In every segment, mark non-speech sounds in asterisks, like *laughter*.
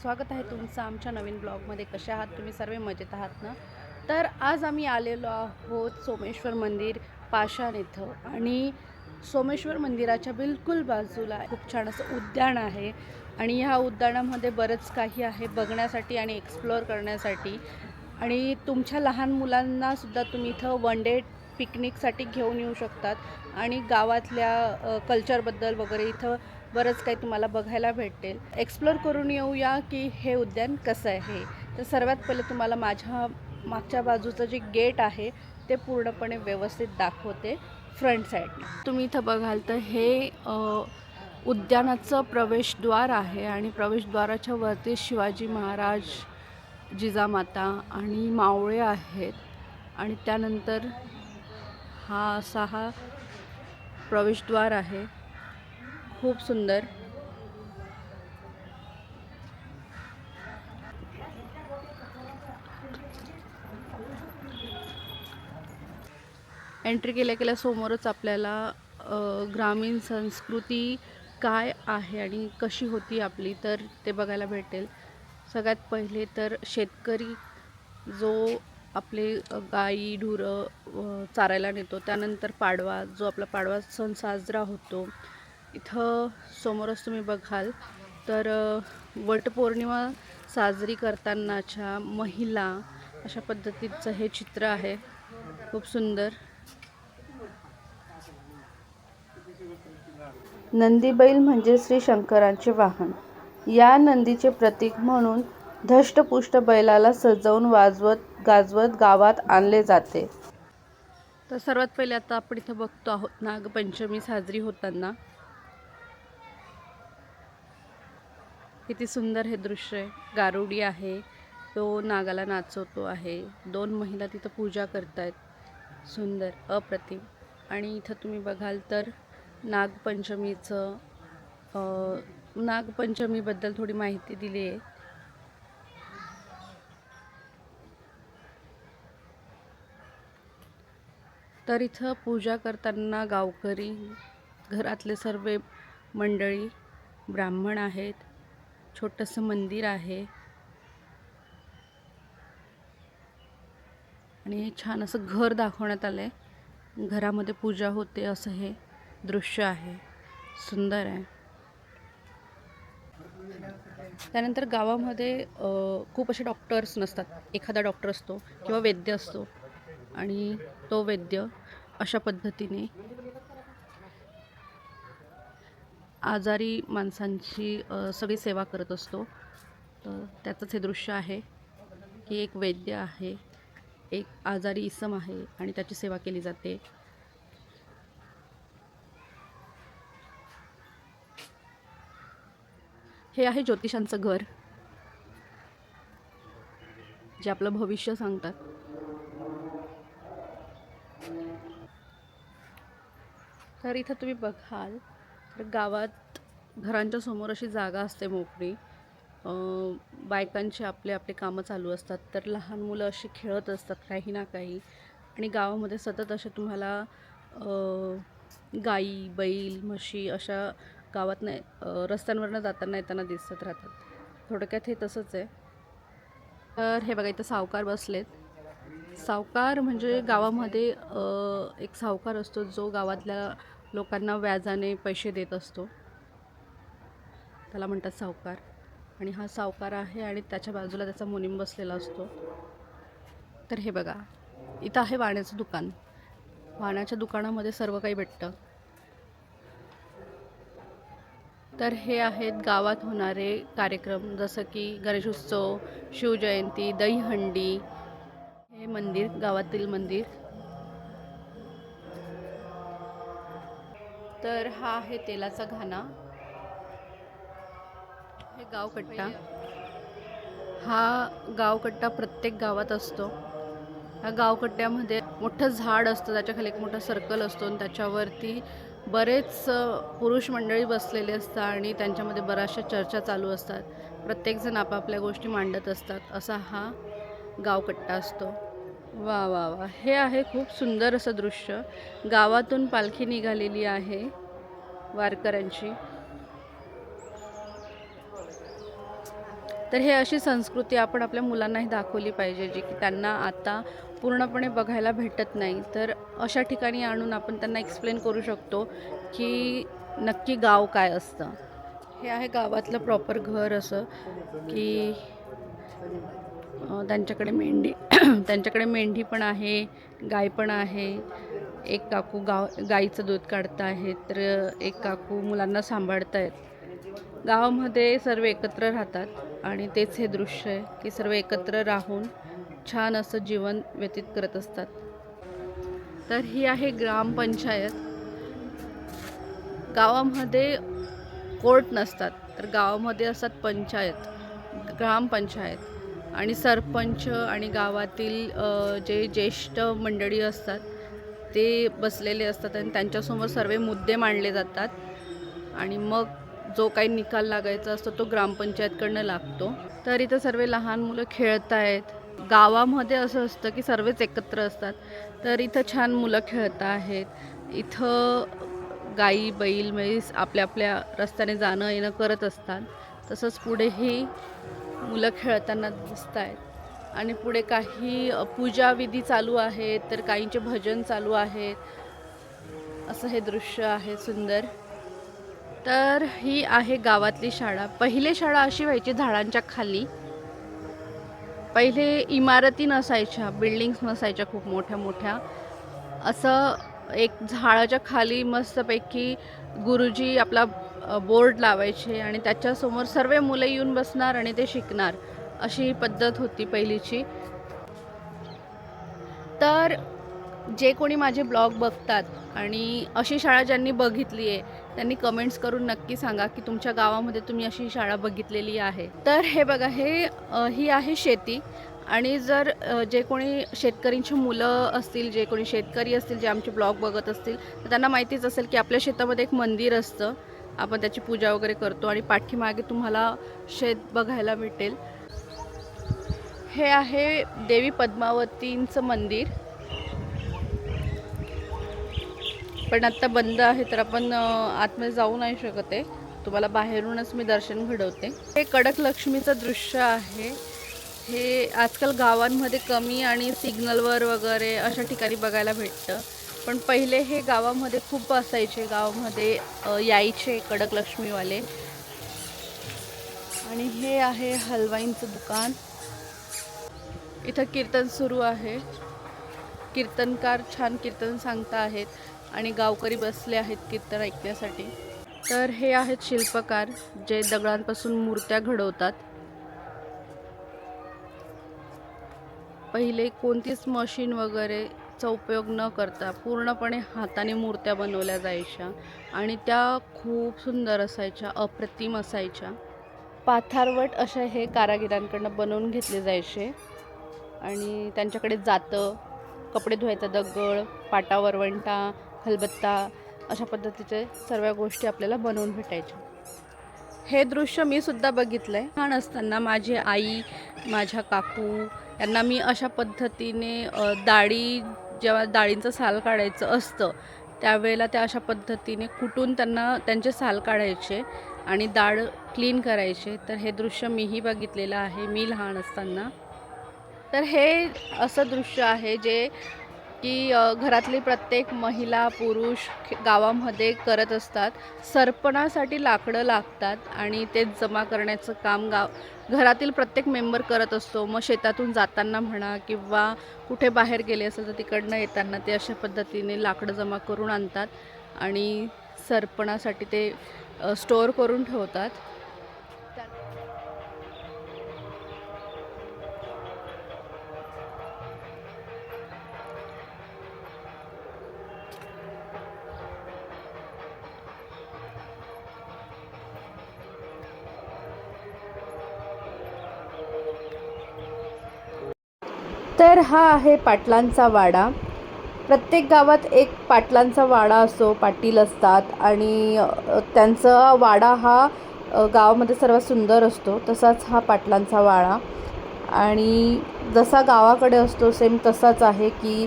स्वागत आहे तुमचं आमच्या नवीन ब्लॉगमध्ये. कसे आहात? तुम्ही सर्व मजेत आहात ना? तर आज आम्ही आलेलो आहोत सोमेश्वर मंदिर पाषाण इथं. आणि सोमेश्वर मंदिराच्या बिलकुल बाजूला खूप छान असं उद्यान आहे. आणि ह्या उद्यानामध्ये बरंच काही आहे बघण्यासाठी आणि एक्सप्लोअर करण्यासाठी. आणि तुमच्या लहान मुलांना सुद्धा तुम्ही इथं वन डे पिकनिकसाठी घेऊन येऊ शकतात. आणि गावातल्या कल्चरबद्दल वगैरे इथं बरंच काही तुम्हाला बघायला भेटेल एक्सप्लोर करून येऊया की हे उद्यान कसं आहे. तर सर्वात पहिले तुम्हाला माझ्या मागच्या बाजूचं जे गेट आहे ते पूर्णपणे व्यवस्थित दाखवते फ्रंट साईड तुम्ही इथं बघाल तर हे उद्यानाचं प्रवेशद्वार आहे आणि प्रवेशद्वाराच्या वरती शिवाजी महाराज जिजामाता आणि मावळे आहेत. आणि त्यानंतर हा असा हा प्रवेशद्वार आहे. खूप सुंदर. एंट्री केल्या केल्या समोरच आपल्याला ग्रामीण संस्कृती काय आहे आणि कशी होती आपली तर ते बघायला भेटेल. सगळ्यात पहिले तर शेतकरी जो आपले गाई ढुरं चारायला नेतो त्यानंतर पाडवा जो आपला पाडवा सण साजरा होतो इथं समोरच तुम्ही बघाल तर वटपौर्णिमा साजरी करतानाच्या महिला अशा पद्धतीचं हे चित्र आहे. खूप सुंदर. नंदीबैल म्हणजे श्री शंकरांचे वाहन. या नंदीचे प्रतीक म्हणून धष्टपुष्ट बैलाला सजवून वाजवत गाजवत गावात आणले जाते. तर सर्वात पहिले आता आपण इथं बघतो आहोत नागपंचमी साजरी होताना. किती सुंदर हे दृश्य आहे. गारुडी आहे. तो नागाला नाचवतो आहे. दोन महिला तिथं पूजा करतायत. सुंदर अप्रतिम. आणि इथं तुम्ही बघाल तर नागपंचमीचं नागपंचमीबद्दल थोडी माहिती दिली आहे. तर इथं पूजा करताना गावकरी घरातले सर्व मंडळी ब्राह्मण आहेत. छोटंसं मंदिर आहे. आणि हे छान असं घर दाखवण्यात आलं आहे घरामध्ये पूजा होते असं हे दृश्य आहे. सुंदर आहे. त्यानंतर गावामध्ये खूप असे डॉक्टर्स नसतात. एखादा डॉक्टर असतो किंवा वैद्य असतो आणि तो वैद्य अशा पद्धतीने आजारी माणसांची सगळी सेवा करत असतो. तर त्याचंच हे दृश्य आहे की एक वैद्य आहे एक आजारी इसम आहे आणि त्याची सेवा केली जाते. हे आहे ज्योतिषांचं घर जे आपलं भविष्य सांगतात. तर इथं तुम्ही बघाल गावात घरांच्या समोर अशी जागा असते मोकळी. बायकांचे आपले आपले कामं चालू असतात. तर लहान मुलं अशी खेळत असतात काही ना काही. आणि गावामध्ये सतत असे तुम्हाला गाई बैल म्हशी अशा गावात नाही रस्त्यांवरनं जाताना येताना दिसत राहतात. थोडक्यात हे तसंच आहे. तर हे बघा इथं सावकार बसलेत. सावकार म्हणजे गावामध्ये एक सावकार असतो जो गावातल्या लोकांना व्याजाने पैसे देत असतो. त्याला म्हणतात सावकार. आणि हा सावकार आहे आणि त्याच्या बाजूला त्याचा मुनीम बसलेला असतो. तर हे बघा इथं आहे वाण्याचं दुकान. वाण्याच्या दुकानामध्ये सर्व काही भेटतं. तर हे आहेत गावात होणारे कार्यक्रम जसं की गणेशोत्सव शिवजयंती दहीहंडी. हे मंदिर गावातील मंदिर. तर हा आहे तेलाचा घाणा. हे गावकट्टा हा गावकट्टा प्रत्येक गावात असतो. ह्या गावकट्ट्यामध्ये मोठं झाड असतं त्याच्याखाली एक मोठा सर्कल असतो आणि त्याच्यावरती बरेच पुरुष मंडळी बसलेले असतात आणि त्यांच्यामध्ये बऱ्याचशा चर्चा चालू असतात. प्रत्येकजण आपापल्या गोष्टी मांडत असतात. असा हा गावकट्टा असतो. वा वा वा. हे आहे खूप सुंदर असं दृश्य. गावातून पालखी निघालेली आहे वारकऱ्यांची. तर हे अशी संस्कृती आपण आपल्या मुलांनाही दाखवली पाहिजे जी की त्यांना आता पूर्णपणे बघायला भेटत नाही. तर अशा ठिकाणी आणून आपण त्यांना एक्सप्लेन करू शकतो की नक्की गाव काय असतं. हे आहे गावातलं प्रॉपर घर असं की त्यांच्याकडे मेंढी *clears throat* त्यांच्याकडे मेंढी पण आहे गाय पण आहे. एक काकू गाव गाईचं दूध काढत आहेत तर एक काकू मुलांना सांभाळत आहेत. गावामध्ये सर्व एकत्र राहतात आणि तेच हे दृश्य आहे की सर्व एकत्र राहून छान असं जीवन व्यतीत करत असतात. तर ही आहे ग्रामपंचायत गावामध्ये कोर्ट नसतात तर गावामध्ये असतात पंचायत ग्रामपंचायत आणि सरपंच आणि गावातील जे ज्येष्ठ मंडळी असतात ते बसलेले असतात आणि त्यांच्यासमोर सर्व मुद्दे मांडले जातात. आणि मग जो काही निकाल लागायचा असतो तो ग्रामपंचायतकडनं लागतो. तर इथं सर्व लहान मुलं खेळत आहेत. गावामध्ये असं असतं की सर्वच एकत्र असतात. तर इथं छान मुलं खेळत आहेत. इथं गाई बैल म्हैस आपल्या आपल्या रस्त्याने जाणं येणं करत असतात. तसंच पुढेही मुलं खेळताना दिसत आहेत आणि पुढे काही पूजाविधी चालू आहेत तर काहींचे भजन चालू आहेत. असं हे दृश्य आहे सुंदर. तर ही आहे गावातली शाळा. पहिले शाळा अशी व्हायची झाडांच्या खाली. पहिले इमारती नसायच्या बिल्डिंग्स नसायच्या खूप मोठ्या मोठ्या. असं एक झाडाच्या खाली मस्तपैकी गुरुजी आपला बोर्ड लावायचे आणि त्याच्यासमोर सर्व मुलं येऊन बसणार आणि ते शिकणार अशी पद्धत होती पहिलीची. तर जे कोणी माझे ब्लॉग बघतात आणि अशी शाळा ज्यांनी बघितली आहे त्यांनी कमेंट्स करून नक्की सांगा की तुमच्या गावामध्ये तुम्ही अशी शाळा बघितलेली आहे. तर हे बघा हे ही आहे शेती आणि जर जे कोणी शेतकरींची मुलं असतील जे कोणी शेतकरी असतील जे आमचे ब्लॉग बघत असतील तर त्यांना माहितीच असेल की आपल्या शेतामध्ये एक मंदिर असतं. आपण त्याची पूजा वगैरे करतो आणि पाठीमागे तुम्हाला शेत बघायला भेटेल. हे आहे देवी पद्मावतींचं मंदिर. पण आत्ता बंद आहे तर आपण आतमध्ये जाऊ नाही शकत आहे. तुम्हाला बाहेरूनच मी दर्शन घडवते. हे कडक लक्ष्मीचं दृश्य आहे. हे आजकाल गावांमध्ये कमी आणि सिग्नलवर वगैरे अशा ठिकाणी बघायला भेटतं. पण पहिले हे गावामध्ये खूप असायचे. गावामध्ये यायचे कडक लक्ष्मीवाले. आणि हे आहे हलवाईंचं दुकान. इथं कीर्तन सुरू आहे. कीर्तनकार छान कीर्तन सांगता आहेत आणि गावकरी बसले आहेत कीर्तन ऐकण्यासाठी. तर हे आहेत शिल्पकार जे दगडांपासून मूर्त्या घडवतात. पहिले कोणतीच मशीन वगैरे वगैरेचा उपयोग न करता पूर्णपणे हाताने मूर्त्या बनवल्या जायच्या आणि त्या खूप सुंदर असायच्या अप्रतिम असायच्या. पाथारवट अशा हे कारागिरांकडनं बनवून घेतले जायचे आणि त्यांच्याकडे जातं कपडे धुवायचा दगड पाटा वरवंटा खलबत्ता अशा पद्धतीचे सर्व गोष्टी आपल्याला बनवून भेटायच्या. हे दृश्य मी सुद्धा बघितलं आहे लहान असताना माझी आई माझ्या काकू यांना मी अशा पद्धतीने दाढी जेव्हा डाळींचं साल काढायचं असतं त्यावेळेला त्या अशा पद्धतीने कुटून त्यांना त्यांचे साल काढायचे आणि डाळ क्लीन करायचे. तर हे दृश्य मीही बघितलेलं आहे मी लहान असताना. तर हे असं दृश्य आहे जे की घरातली प्रत्येक महिला पुरुष गावामध्ये करत असतात. सरपणासाठी लाकडं लागतात आणि ते जमा करण्याचं काम गाव घरातील प्रत्येक मेंबर करत असतो. मग शेतातून जाताना म्हणा किंवा कुठे बाहेर गेले असेल तर तिकडनं येताना ते अशा पद्धतीने लाकडं जमा करून आणतात आणि सरपणासाठी ते स्टोअर करून ठेवतात. तर हा आहे पाटलांचा वाडा. प्रत्येक गावात एक पाटलांचा वाडा असतो पाटील असतात आणि त्यांचा वाडा हा गावामध्ये सर्वात सुंदर असतो. तसाच हा पाटलांचा वाडा. आणि जसा गावाकडे असतो सेम तसाच आहे की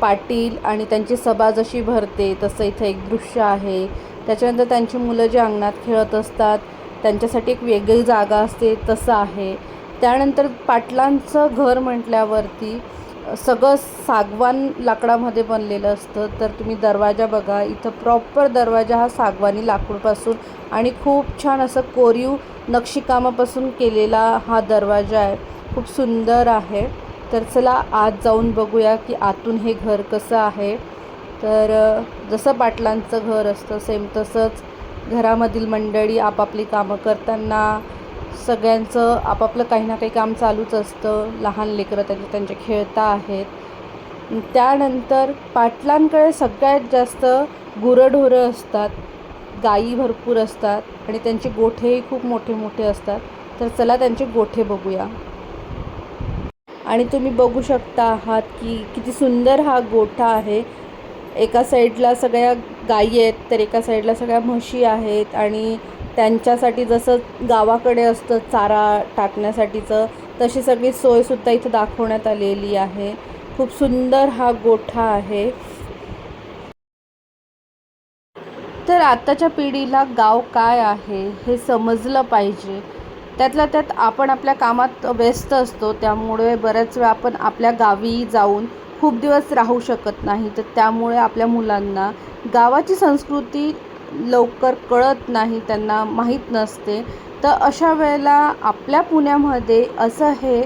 पाटील आणि त्यांची सभा जशी भरते तसं इथं एक दृश्य आहे. त्याच्यानंतर त्यांची मुलं जे अंगणात खेळत असतात त्यांच्यासाठी एक वेगळी जागा असते तसं आहे. त्यानंतर पाटलांचं घर म्हटल्यावरती सगळं सागवान लाकडामध्ये बनलेलं असतं. तर तुम्ही दरवाजा बघा इथं प्रॉपर दरवाजा हा सागवानी लाकूडपासून आणि खूप छान असं कोरीव नक्षीकामापासून केलेला हा दरवाजा आहे. खूप सुंदर आहे. तर चला आत जाऊन बघूया की आतून हे घर कसं आहे. तर जसं पाटलांचं घर असतं सेम तसंच घरामधील मंडळी आपापली कामं करताना सगळ्यांचं आपापलं काही ना काही काम चालूच असतं. लहान लेकरं त्यांचे त्यांचे खेळता आहेत. त्यानंतर पाटलांकडे सगळ्यात जास्त गुरंढोरं असतात. गायी भरपूर असतात आणि त्यांचे गोठेही खूप मोठे मोठे असतात. तर चला त्यांचे गोठे बघूया. आणि तुम्ही बघू शकता आहात की किती सुंदर हा गोठा आहे. एका साईडला सगळ्या गायी आहेत तर एका साईडला सगळ्या म्हशी आहेत आणि त्यांच्यासाठी जसं गावाकडे असतं चारा टाकण्यासाठीचं तशी सगळी सोयसुद्धा इथं दाखवण्यात आलेली आहे. खूप सुंदर हा गोठा आहे. तर आत्ताच्या पिढीला गाव काय आहे हे समजलं पाहिजे. त्यातल्या त्यात आपण आपल्या कामात व्यस्त असतो त्यामुळे बऱ्याच वेळा आपण आपल्या गावी जाऊन खूप दिवस राहू शकत नाही. तर त्यामुळे आपल्या मुलांना गावाची संस्कृती लवकर कळत नाही त्यांना माहीत नसते. तर अशा वेळेला आपल्या पुण्यामध्ये असं हे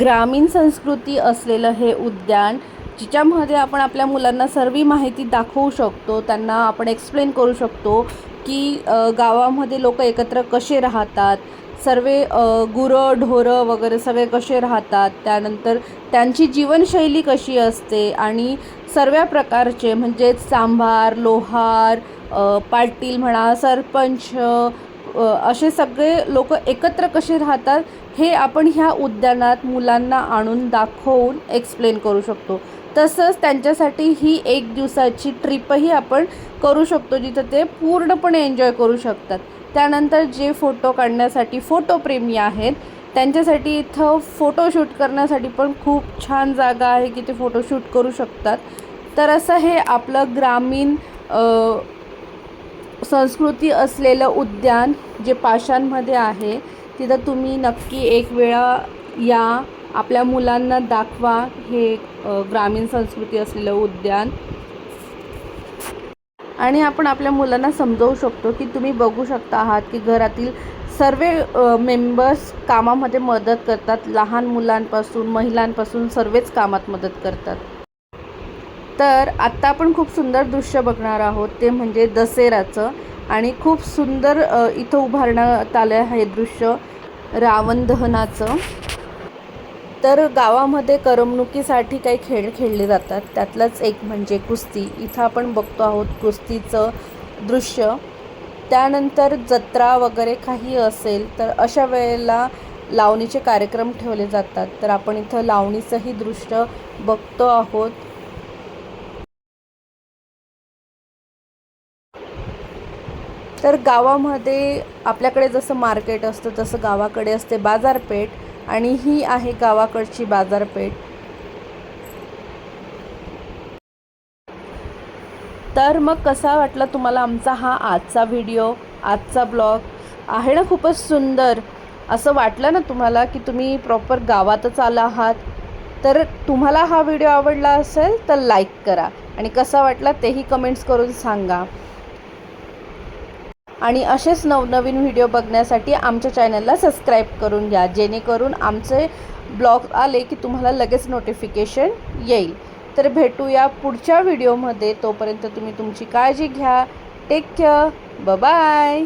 ग्रामीण संस्कृती असलेलं हे उद्यान जिच्यामध्ये आपण आपल्या मुलांना सर्व माहिती दाखवू शकतो त्यांना आपण एक्सप्लेन करू शकतो की गावामध्ये लोक एकत्र कसे राहतात सर्व गुरं ढोरं वगैरे सगळे कसे राहतात त्यानंतर त्यांची जीवनशैली कशी असते आणि सर्व प्रकारचे म्हणजे सांभार लोहार पाटील म्हणा सरपंच असे सगळे लोक एकत्र कसे राहतात हे आपण ह्या उद्यानात मुलांना आणून दाखवून एक्सप्लेन करू शकतो. तसंच त्यांच्यासाठी ही एक दिवसाची ट्रिपही आपण करू शकतो जिथं ते पूर्णपणे एन्जॉय करू शकतात. त्यानंतर जे फोटो काढण्यासाठी फोटोप्रेमी आहेत त्यांच्यासाठी इथं फोटोशूट करण्यासाठी पण खूप छान जागा आहे की ते फोटोशूट करू शकतात. तर असं हे आपलं ग्रामीण संस्कृती असलेलं उद्यान जे पाषाणमध्ये आहे तिथं तुम्ही नक्की एक वेळा या. आपल्या मुलांना दाखवा हे ग्रामीण संस्कृती असलेलं उद्यान. आणि आपण आपल्या मुलांना समजवू शकतो की तुम्ही बघू शकता आहात की घरातील सर्व मेंबर्स कामामध्ये मदत करतात. लहान मुलांपासून महिलांपासून सर्वच कामात मदत करतात. तर आत्ता आपण खूप सुंदर दृश्य बघणार आहोत ते म्हणजे दसेराचं. आणि खूप सुंदर इथं उभारण्यात आलं आहे हे दृश्य रावण दहनाचं. तर गावामध्ये करमणुकीसाठी काही खेळ खेळले जातात. त्यातलंच एक म्हणजे कुस्ती. इथं आपण बघतो आहोत कुस्तीचं दृश्य. त्यानंतर जत्रा वगैरे काही असेल तर अशा वेळेला लावणीचे कार्यक्रम ठेवले जातात. तर आपण इथं लावणीचंही दृश्य बघतो आहोत. तर गावामध्ये आपल्याकडे जसं मार्केट असतं तसं गावाकडे असते बाजारपेठ आणि ही आहे गावाकडची बाजारपेठ. तर मग कसा वाटला तुम्हाला आमचा हा आजचा व्हिडिओ आजचा ब्लॉग? आहे ना खूपच सुंदर. असं वाटलं ना तुम्हाला की तुम्ही प्रॉपर गावातच आला आहात? तर तुम्हाला हा व्हिडिओ आवडला असेल तर लाईक करा आणि कसा वाटला तेही कमेंट्स करून सांगा. आणि असेच नवनवीन व्हिडिओ बघण्यासाठी आमच्या चॅनलला सबस्क्राईब करून घ्या जेणेकरून आमचे ब्लॉग आले की तुम्हाला लगेच नोटिफिकेशन येईल. तर भेटूया पुढच्या व्हिडिओमध्ये. तोपर्यंत तुम्ही तुमची काळजी घ्या. Take care bye